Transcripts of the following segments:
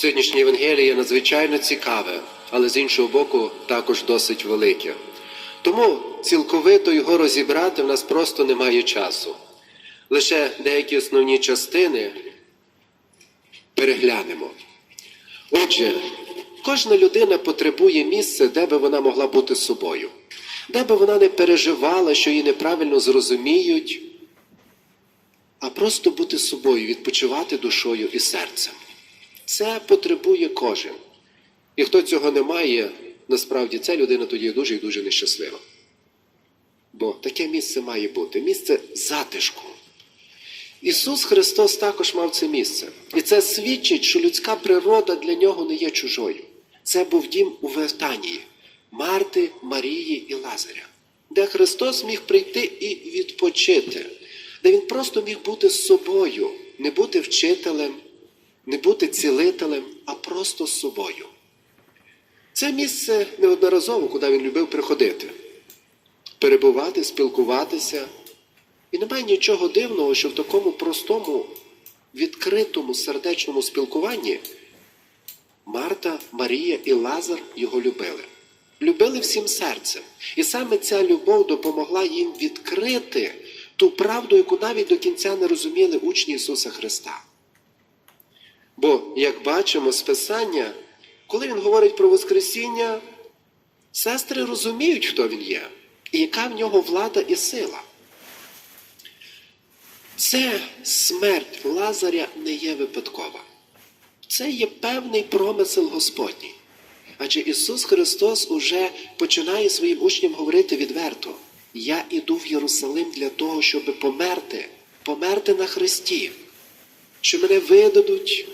Сьогоднішнє Євангеліє надзвичайно цікаве, але з іншого боку також досить велике. Тому цілковито його розібрати в нас просто немає часу. Лише деякі основні частини переглянемо. Отже, кожна людина потребує місця, де би вона могла бути собою, де би вона не переживала, що її неправильно зрозуміють, а просто бути собою, відпочивати душою і серцем. Це потребує кожен. І хто цього не має, насправді ця людина тоді дуже і дуже нещаслива. Бо таке місце має бути місце затишку. Ісус Христос також мав це місце. І це свідчить, що людська природа для нього не є чужою. Це був дім у Вертанії, Марти, Марії і Лазаря, де Христос міг прийти і відпочити, де Він просто міг бути з собою, не бути вчителем, не бути цілителем, а просто з собою. Це місце неодноразово, куди він любив приходити, перебувати, спілкуватися. І немає нічого дивного, що в такому простому, відкритому сердечному спілкуванні Марта, Марія і Лазар його любили. Любили всім серцем. І саме ця любов допомогла їм відкрити ту правду, яку навіть до кінця не розуміли учні Ісуса Христа. Бо, як бачимо з Писання, коли Він говорить про Воскресіння, сестри розуміють, хто він є, і яка в нього влада і сила. Це смерть Лазаря не є випадкова. Це є певний промисел Господній. Адже Ісус Христос уже починає своїм учням говорити відверто: Я іду в Єрусалим для того, щоб померти, померти на Христі, що мене видадуть,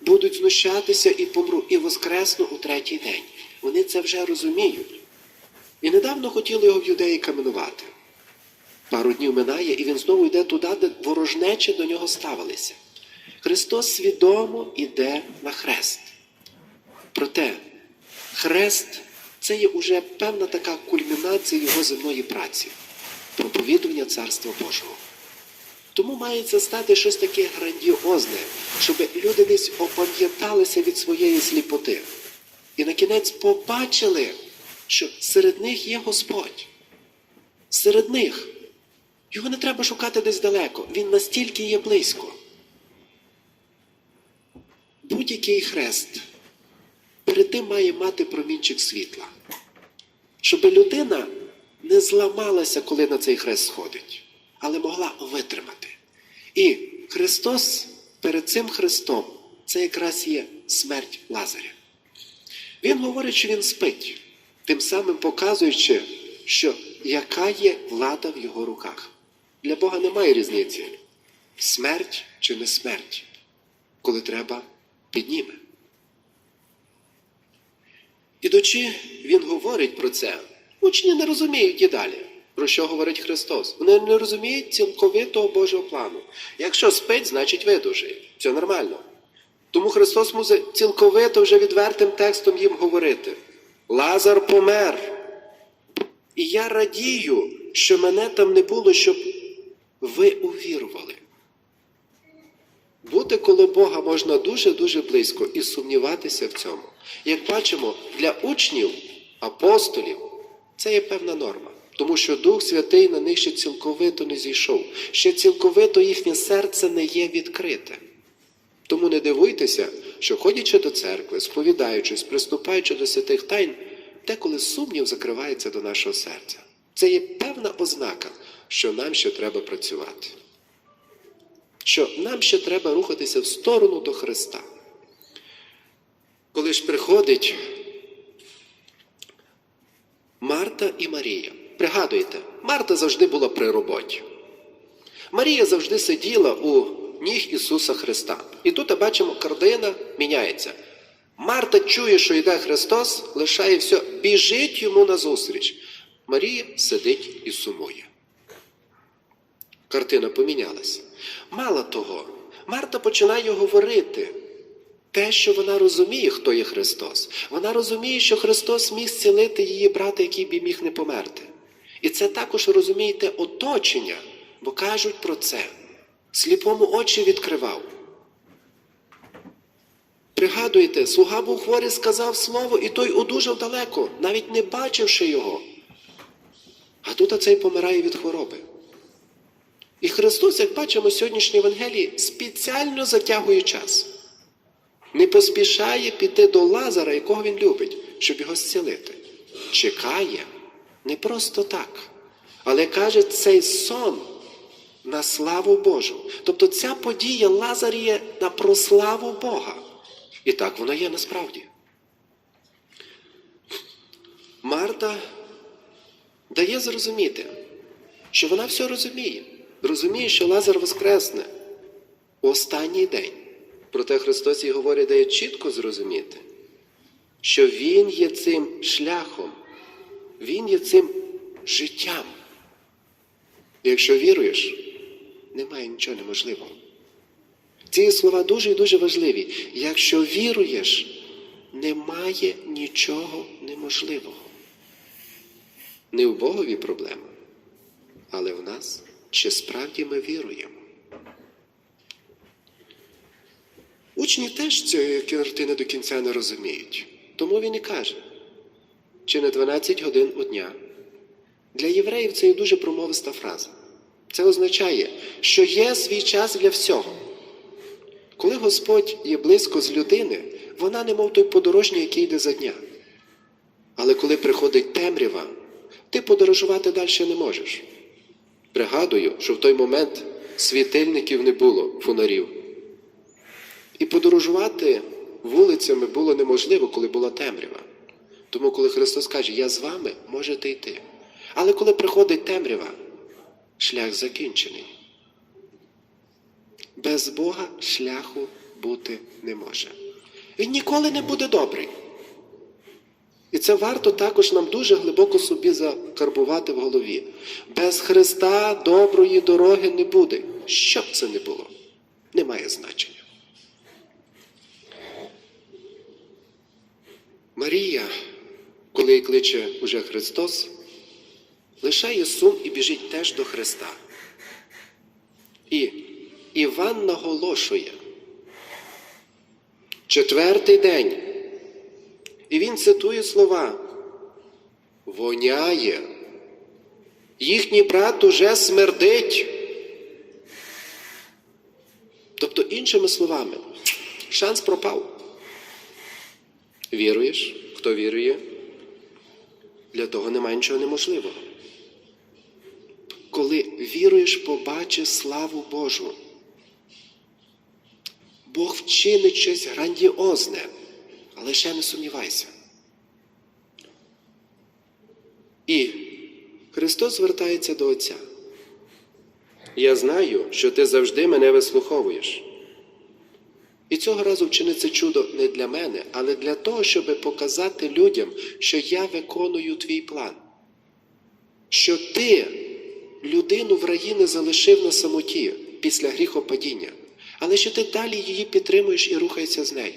будуть знущатися і помру, і воскресну у третій день. Вони це вже розуміють. І недавно хотіли його в юдеї каменувати. Пару днів минає, і він знову йде туди, де ворожнечі до нього ставилися. Христос свідомо йде на хрест. Проте хрест це є уже певна така кульмінація його земної праці, проповідування Царства Божого. Тому має це стати щось таке грандіозне, щоб люди десь опам'яталися від своєї сліпоти. І на кінець побачили, що серед них є Господь. Серед них. Його не треба шукати десь далеко. Він настільки є близько. Будь-який хрест перед тим має мати промінчик світла, щоб людина не зламалася, коли на цей хрест сходить, але могла витримати. І Христос перед цим Христом це якраз є смерть Лазаря. Він говорить, що він спить, тим самим показуючи, що яка є влада в його руках. Для Бога немає різниці. Смерть чи не смерть, коли треба, підніме. Ідучи, він говорить про це. Учні не розуміють і далі, про що говорить Христос. Вони не розуміють цілковитого Божого плану. Якщо спить, значить видужає. Це нормально. Тому Христос мусить цілковито вже відвертим текстом їм говорити. Лазар помер. І я радію, що мене там не було, щоб ви увірували. Бути коло Бога можна дуже-дуже близько і сумніватися в цьому. Як бачимо, для учнів, апостолів це є певна норма, тому що Дух Святий на них ще цілковито не зійшов, ще цілковито їхнє серце не є відкрите. Тому не дивуйтеся, що ходячи до церкви, сповідаючись, приступаючи до святих тайн, деколи сумнів закривається до нашого серця. Це є певна ознака, що нам ще треба працювати. Що нам ще треба рухатися в сторону до Христа. Коли ж приходить Марта і Марія. Пригадуєте, Марта завжди була при роботі. Марія завжди сиділа у ніг Ісуса Христа. І тут бачимо, картина міняється. Марта чує, що йде Христос, лишає все, біжить йому назустріч. Марія сидить і сумує. Картина помінялася. Мало того, Марта починає говорити те, що вона розуміє, хто є Христос. Вона розуміє, що Христос міг зцілити її брата, який б міг не померти. І це також розумієте оточення, бо кажуть про це. Сліпому очі відкривав. Пригадуєте, слуга був хворий, сказав слово, і той одужав далеко, навіть не бачивши його. А тут оцей помирає від хвороби. І Христос, як бачимо в сьогоднішній Євангелії, спеціально затягує час. Не поспішає піти до Лазара, якого він любить, щоб його зцілити. Чекає не просто так, але каже, цей сон на славу Божу. Тобто ця подія Лазар є на прославу Бога. І так воно є насправді. Марта дає зрозуміти, що вона все розуміє. Розуміє, що Лазар воскресне у останній день. Проте Христос їй говорить, дає чітко зрозуміти, що Він є цим шляхом, Він є цим життям. І якщо віруєш, немає нічого неможливого. Ці слова дуже і дуже важливі. Якщо віруєш, немає нічого неможливого. Не в Богові проблема, але в нас, чи справді ми віруємо. Учні теж цієї картини до кінця не розуміють. Тому він і каже, чи не 12 годин у дня. Для євреїв це є дуже промовиста фраза. Це означає, що є свій час для всього. Коли Господь є близько з людини, вона не мов той подорожній, який йде за дня. Але коли приходить темрява, ти подорожувати далі не можеш. Пригадую, що в той момент світильників не було фонарів. І подорожувати вулицями було неможливо, коли була темрява. Тому, коли Христос каже, я з вами, можете йти. Але коли приходить темрява, шлях закінчений. Без Бога шляху бути не може. Він ніколи не буде добрий. І це варто також нам дуже глибоко собі закарбувати в голові. Без Христа доброї дороги не буде. Що б це не було, не має значення. Марія, коли кличе уже Христос, лишає сум і біжить теж до Христа. І Іван наголошує, четвертий день. І він цитує слова. Воняє. Їхній брат уже смердить. Тобто, іншими словами, шанс пропав. Віруєш? Хто вірує? Для того немає нічого неможливого. Коли віруєш, побачиш славу Божу. Бог вчинить щось грандіозне, але ще не сумнівайся. І Христос звертається до Отця. Я знаю, що ти завжди мене вислуховуєш. І цього разу вчини це чудо не для мене, але для того, щоб показати людям, що я виконую твій план. Що ти людину в раї не залишив на самоті після гріхопадіння, але що ти далі її підтримуєш і рухаєшся з нею.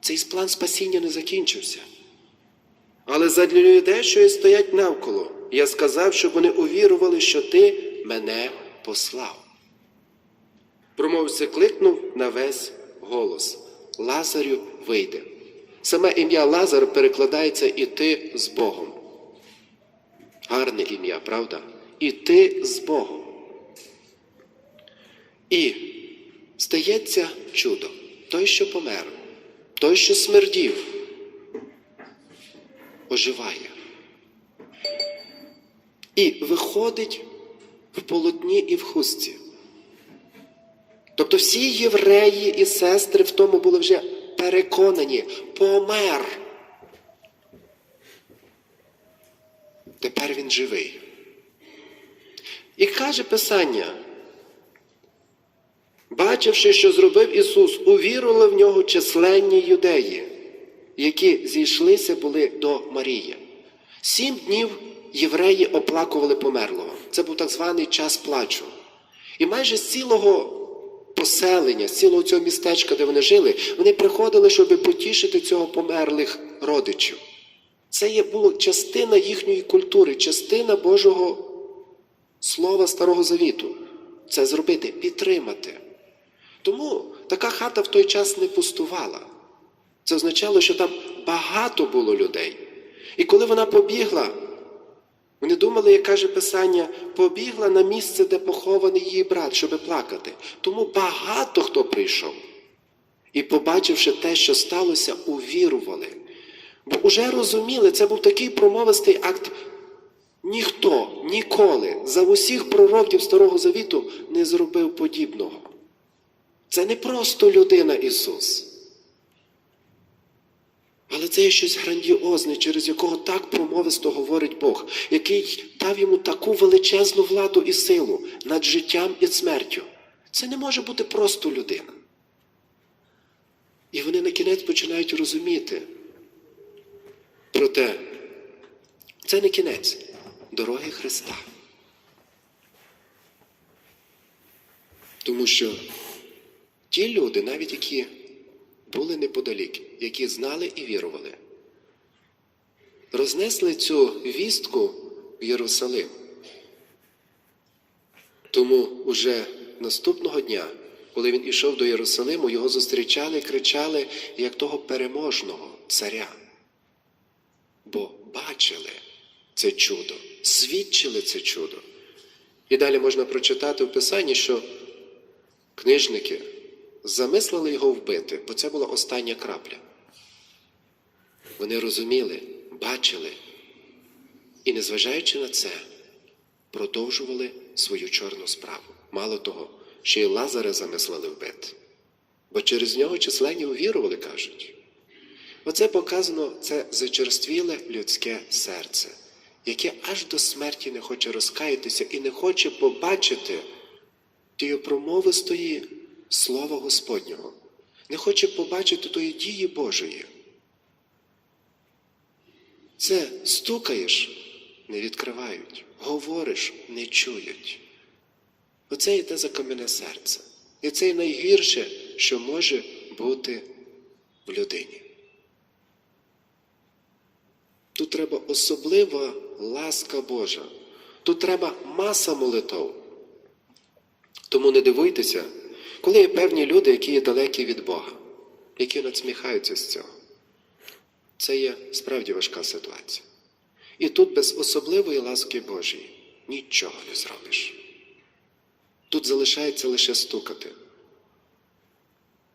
Цей план спасіння не закінчився. Але задля людей, що стоять навколо, я сказав, щоб вони увірували, що ти мене послав. Промовця кликнув на весь голос. Лазарю вийде. Саме ім'я Лазар перекладається іти з Богом. Гарне ім'я, правда? Іти з Богом. І стається чудо. Той, що помер, той, що смердів, оживає. І виходить в полотні і в хустці. Тобто всі євреї і сестри в тому були вже переконані, помер. Тепер він живий. І каже Писання, бачивши, що зробив Ісус, увірували в нього численні юдеї, які зійшлися були до Марії. Сім днів євреї оплакували померлого. Це був так званий час плачу. І майже з цілого поселення, з цілого цього містечка, де вони жили, вони приходили, щоб потішити цього померлих родичів. Це є була частина їхньої культури, частина Божого Слова Старого Завіту. Це зробити, підтримати. Тому така хата в той час не пустувала. Це означало, що там багато було людей. І коли вона побігла, вони думали, як каже Писання, побігла на місце, де похований її брат, щоби плакати. Тому багато хто прийшов. І, побачивши те, що сталося, увірували. Бо вже розуміли, це був такий промовистий акт. Ніхто ніколи за усіх пророків Старого Завіту не зробив подібного. Це не просто людина Ісус. Але це є щось грандіозне, через якого так промовисто говорить Бог, який дав йому таку величезну владу і силу над життям і смертю. Це не може бути просто людина. І вони на кінець починають розуміти. Проте це не кінець дороги Христа. Тому що ті люди, навіть які були неподалік, які знали і вірували, рознесли цю вістку в Єрусалим. Тому уже наступного дня, коли він ішов до Єрусалиму, його зустрічали і кричали як того переможного царя. Бо бачили це чудо, свідчили це чудо. І далі можна прочитати в Писанні, що книжники замислили його вбити, бо це була остання крапля. Вони розуміли, бачили і, незважаючи на це, продовжували свою чорну справу. Мало того, ще й Лазаря замислили вбити, бо через нього численні увірували, кажуть. Оце показано це зачерствіле людське серце, яке аж до смерті не хоче розкаятися і не хоче побачити тієї промовистої слова Господнього, не хоче побачити тої дії Божої. Це стукаєш, не відкривають, говориш, не чують. Оце і те закам'яне серце. І це найгірше, що може бути в людині. Тут треба особлива ласка Божа. Тут треба маса молитов. Тому не дивуйтеся, коли є певні люди, які є далекі від Бога, які надсміхаються з цього. Це є справді важка ситуація. І тут без особливої ласки Божої нічого не зробиш. Тут залишається лише стукати.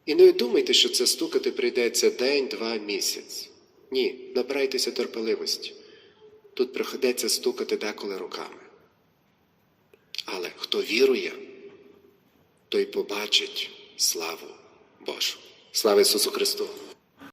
І не думайте, що це стукати прийдеться день, два, місяць. Ні, набирайтеся терпеливості. Тут приходиться стукати деколи руками. Але хто вірує, той побачить славу Божу. Слава Ісусу Христу!